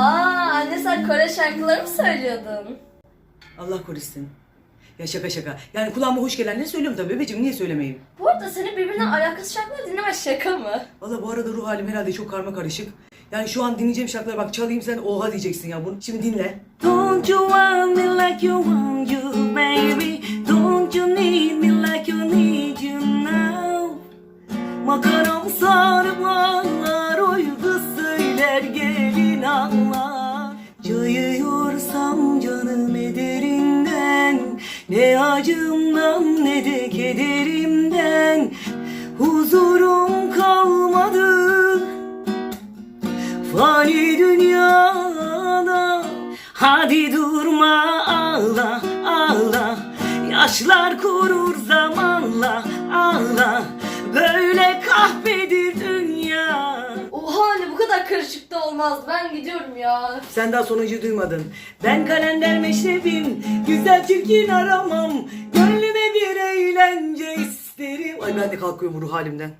Aa anne sen Kore şarkıları mı söylüyordun? Allah korusun. Ya şaka şaka. Yani kulağıma hoş gelenleri söylüyorum tabii bebeğim. Niye söylemeyeyim? Bu arada senin birbirinden alakasız şarkıları dinleme şaka mı? Valla bu arada ruh halim herhalde çok karma karışık. Yani şu an dinleyeceğim şarkılara bak çalayım sen oha diyeceksin ya bunu. Şimdi dinle. Don't you want me like you want you, baby? Don't you need me like you need you now? Makaram sarmalar canım ederinden Ne acımdan ne de kederimden. Huzurum kalmadı Fani dünyada. Hadi durma ağla ağla. Yaşlar kurur zamanla anne bu kadar karışık da olmaz. Ben gidiyorum ya. Sen daha sonuncuyu duymadın. Ben kalender meşrebim Güzel çirkin aramam Gönlüme bir eğlence isterim Ay ben de kalkıyorum bu ruh halimden.